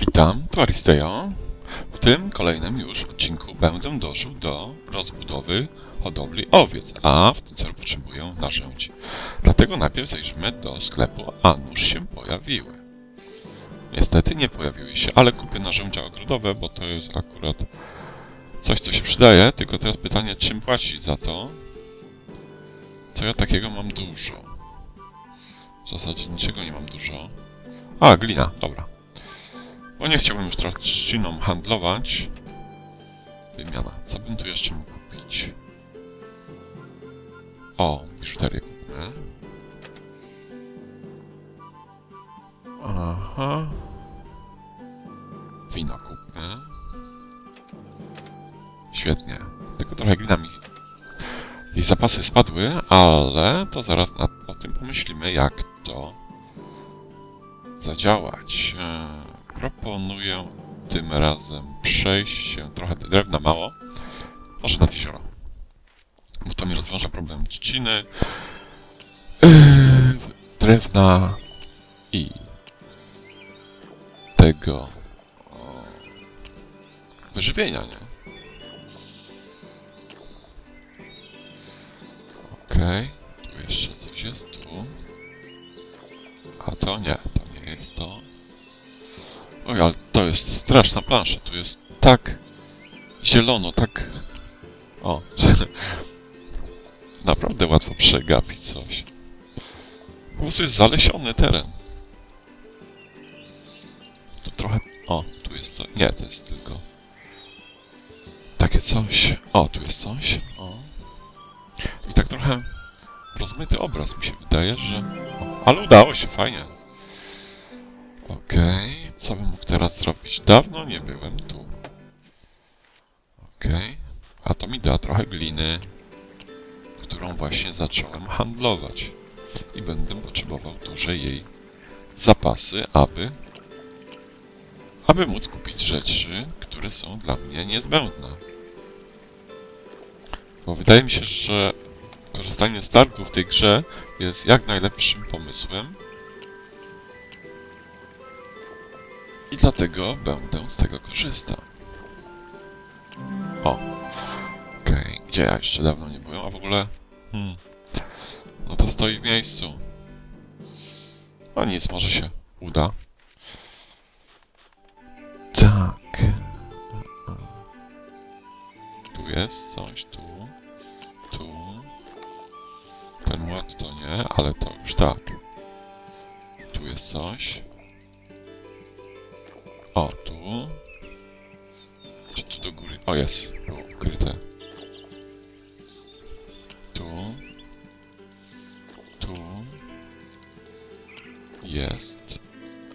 Witam, tu Aristeo. W tym kolejnym już odcinku będę dążył do rozbudowy hodowli owiec, a w tym celu potrzebuję narzędzi. Dlatego najpierw zajrzymy do sklepu, a nóż się pojawiły. Niestety nie pojawiły się, ale kupię narzędzia ogrodowe, bo to jest akurat coś, co się przydaje, tylko teraz pytanie, czym płacić za to? Co ja takiego mam dużo? W zasadzie niczego nie mam dużo. A, glina, dobra. Bo nie chciałbym już teraz handlować. Wymiana. Co bym tu jeszcze mógł kupić? O, biżuterię kupmy. Aha. Wino kupmy. Świetnie. Tylko trochę glina mi... Jej zapasy spadły, ale to zaraz o tym pomyślimy, jak to zadziałać. Eee, Proponuję tym razem przejść się trochę drewna mało, może nad jezioro. Bo to mi rozwiąże problem trzciny, yy, drewna i tego o, wyżywienia, nie? Okej, tu jeszcze coś jest, tu. A to nie, to nie jest to. Oj, ale to jest straszna plansza. Tu jest tak zielono, tak... O, naprawdę łatwo przegapić coś. Po prostu jest zalesiony teren. To trochę... O, tu jest coś... Nie, to jest tylko... Takie coś. O, tu jest coś. O. I tak trochę rozmyty obraz mi się wydaje, że... O, ale udało się, fajnie. Okej, co bym mógł teraz zrobić? Dawno nie byłem tu. Okej, a to mi da trochę gliny, którą właśnie zacząłem handlować. I będę potrzebował duże jej zapasy, aby aby móc kupić rzeczy, które są dla mnie niezbędne. Bo wydaje mi się, że korzystanie z targu w tej grze jest jak najlepszym pomysłem. I dlatego będę z tego korzystał. O. Okej, gdzie ja jeszcze dawno nie byłem, a w ogóle... Hmm. No to stoi w miejscu. No nic, może się uda. Tak. Tu jest coś, tu. Tu. Ten młot to nie, ale to już tak. Tu jest coś. O, tu. Czy tu do góry? O, jest. Było ukryte. Tu. Tu. Jest.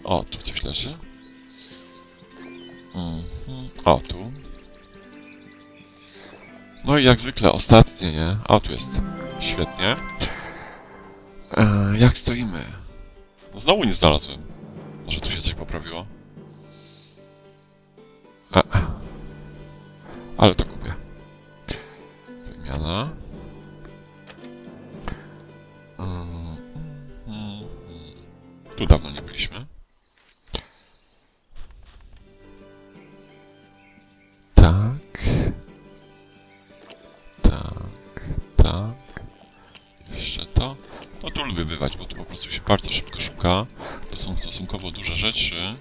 O, tu coś leży. Mhm. O, tu. No i jak zwykle ostatnie, nie? O, tu jest. Świetnie. E, jak stoimy? Znowu nie znalazłem. Może tu się coś poprawiło? A. Ale to kupię. Wymiana. Mm, mm, mm. Tu dawno nie byliśmy. Tak. Tak, tak. Jeszcze to. No tu lubię bywać, bo tu po prostu się bardzo szybko szuka. To są stosunkowo duże rzeczy.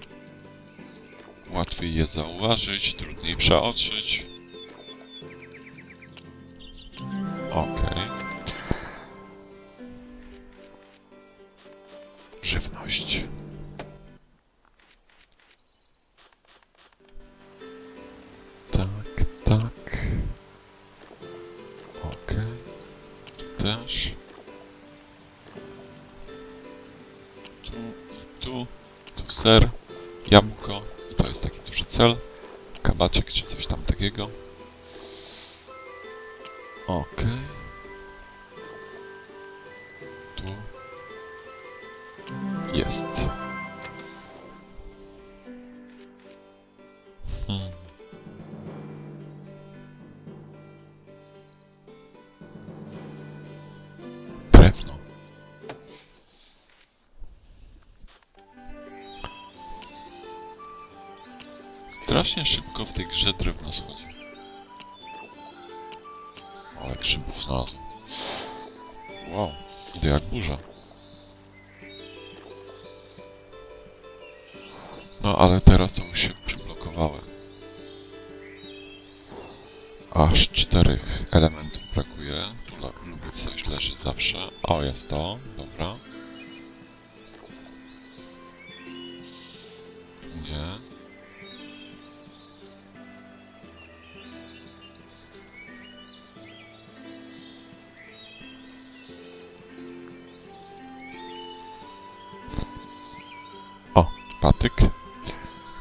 Łatwiej je zauważyć, trudniej przeoczyć. Okej. Żywność. Cel. Kabaczek czy coś tam takiego. Okej. Tu. Jest. Strasznie szybko w tej grze drewno schodzi. Ale grzybów znalazłem. Wow, idę jak burza. No ale teraz to już się przyblokowałem. Aż czterech elementów brakuje. Tu lubię coś leżeć zawsze. O, jest to. Dobra. Patyk.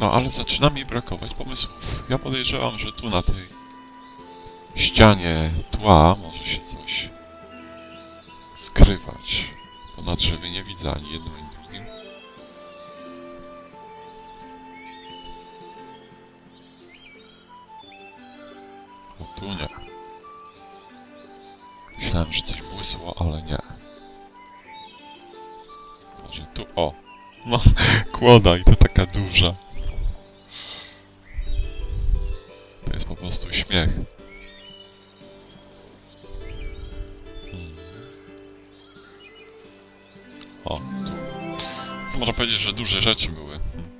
No, ale zaczyna mi brakować pomysłów. Ja podejrzewam, że tu na tej ścianie tła może się coś skrywać. Bo na drzewie nie widzę ani jednym, ani drugim. O, tu nie. Myślałem, że coś błysło, ale nie. Może tu, o. No, kłoda i to taka duża. To jest po prostu śmiech. Hmm. O. Można powiedzieć, że duże rzeczy były. Hmm.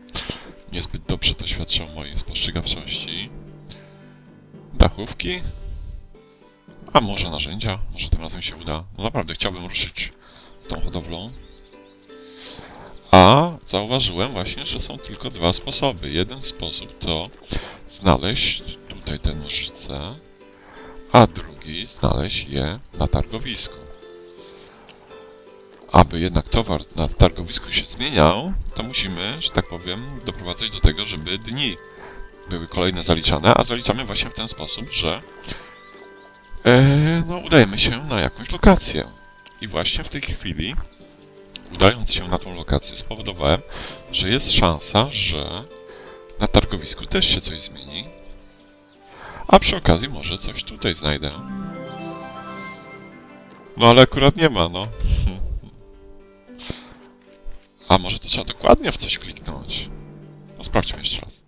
Niezbyt dobrze to świadczy o mojej spostrzegawczości. Dachówki? A może narzędzia? Może tym razem się uda. No naprawdę chciałbym ruszyć z tą hodowlą. A zauważyłem właśnie, że są tylko dwa sposoby. Jeden sposób to znaleźć tutaj te nożyce, a drugi znaleźć je na targowisku. Aby jednak towar na targowisku się zmieniał, to musimy, że tak powiem, doprowadzać do tego, żeby dni były kolejne zaliczane, a zaliczamy właśnie w ten sposób, że e, no, udajemy się na jakąś lokację. I właśnie w tej chwili udając się na tą lokację, spowodowałem, że jest szansa, że na targowisku też się coś zmieni. A przy okazji może coś tutaj znajdę. No ale akurat nie ma, no. A może to trzeba dokładnie w coś kliknąć? No sprawdźmy jeszcze raz.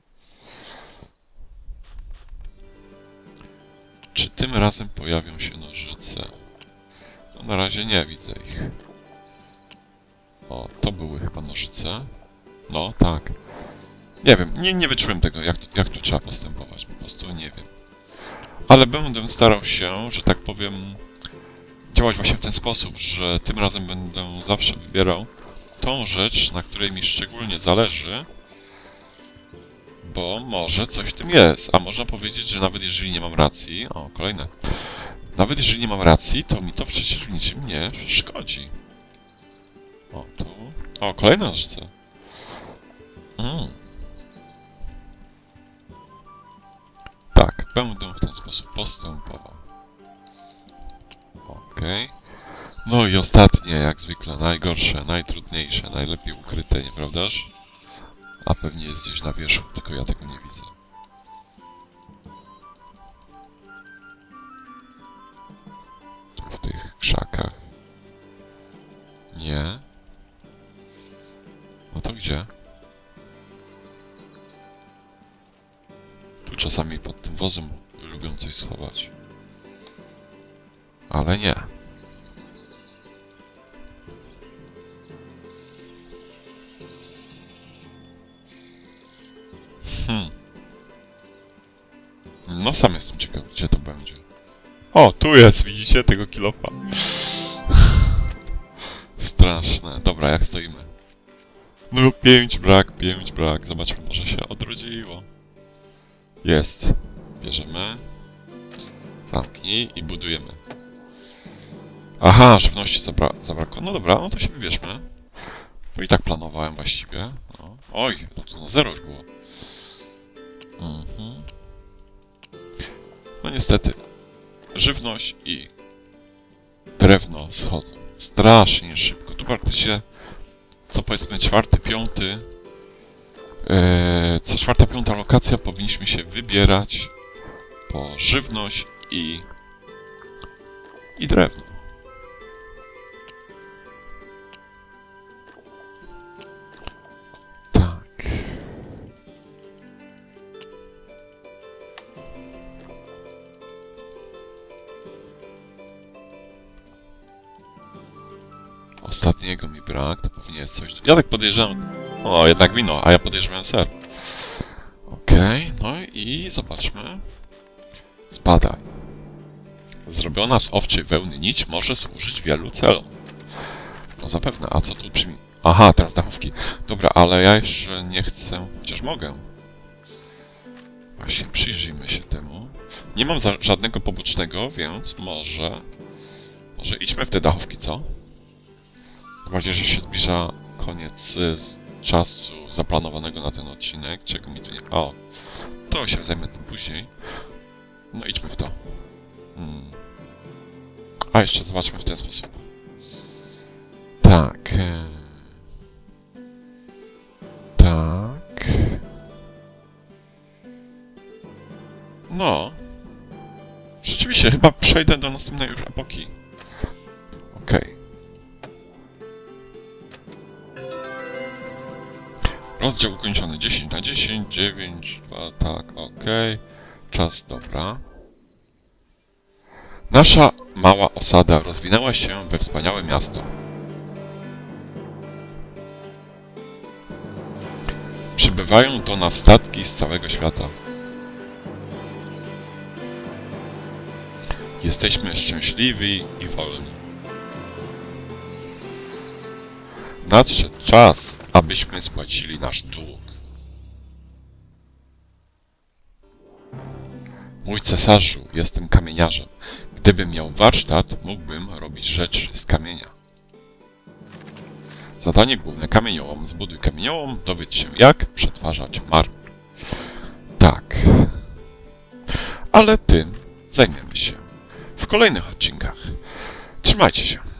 Czy tym razem pojawią się nożyce? No na razie nie widzę ich. O, to były chyba nożyce. No, tak. Nie wiem, nie, nie wyczułem tego, jak, jak tu trzeba postępować. Po prostu nie wiem. Ale będę starał się, że tak powiem, działać właśnie w ten sposób, że tym razem będę zawsze wybierał tą rzecz, na której mi szczególnie zależy, bo może coś w tym jest. A można powiedzieć, że nawet jeżeli nie mam racji... O, kolejne. Nawet jeżeli nie mam racji, to mi to przecież w niczym nie szkodzi. O, tu. O, kolejne nożyce. Mm. Tak, będę w ten sposób postępował. Okej. No i ostatnie, jak zwykle, najgorsze, najtrudniejsze, najlepiej ukryte, nieprawdaż? A pewnie jest gdzieś na wierzchu, tylko ja tego nie widzę. Czasami pod tym wozem lubią coś schować. Ale nie. Hmm. No sam jestem ciekaw, gdzie to będzie. O, tu jest, widzicie tego kilofa? Straszne. Dobra, jak stoimy? No pięć brak, pięć brak. Zobaczmy, może się odrodziło. Jest. Bierzemy. Zamknij i budujemy. Aha, żywności zabra zabrakło. No dobra, no to się wybierzmy. Bo i tak planowałem właściwie. No. Oj, no to na zero już było. Mhm. No niestety. Żywność i drewno schodzą. Strasznie szybko. Tu praktycznie co powiedzmy czwarty, piąty, Eee, co czwarta, piąta lokacja powinniśmy się wybierać po żywność i, i drewno. Tak. Ostatniego mi brak, to powinien coś... Ja tak podejrzewam, o, jednak wino, a ja podejrzewam ser. Okej, no i zobaczmy. Zbadaj. Zrobiona z owczej wełny nić może służyć wielu celom. No zapewne, a co tu przy... Aha, teraz dachówki. Dobra, ale ja jeszcze nie chcę, chociaż mogę. Właśnie, przyjrzyjmy się temu. Nie mam żadnego pobocznego, więc może... Może idźmy w te dachówki, co? Tym bardziej, że się zbliża koniec y, z czasu zaplanowanego na ten odcinek, czego mi tu nie... O, to się zajmę tym później. No idźmy w to. Hmm. A jeszcze zobaczmy w ten sposób. Tak. e, Tak. No. Rzeczywiście, chyba przejdę do następnej już epoki. Rozdział ukończony 10 na 10, 9, 2, tak, okej. Czas, dobra. Nasza mała osada rozwinęła się we wspaniałe miasto. Przybywają do nas statki z całego świata. Jesteśmy szczęśliwi i wolni. Nadszedł czas, abyśmy spłacili nasz dług. Mój cesarzu, jestem kamieniarzem. Gdybym miał warsztat, mógłbym robić rzeczy z kamienia. Zadanie główne kamieniołom. Zbuduj kamieniołom, dowiedz się jak przetwarzać marmur. Tak. Ale tym zajmiemy się w kolejnych odcinkach. Trzymajcie się.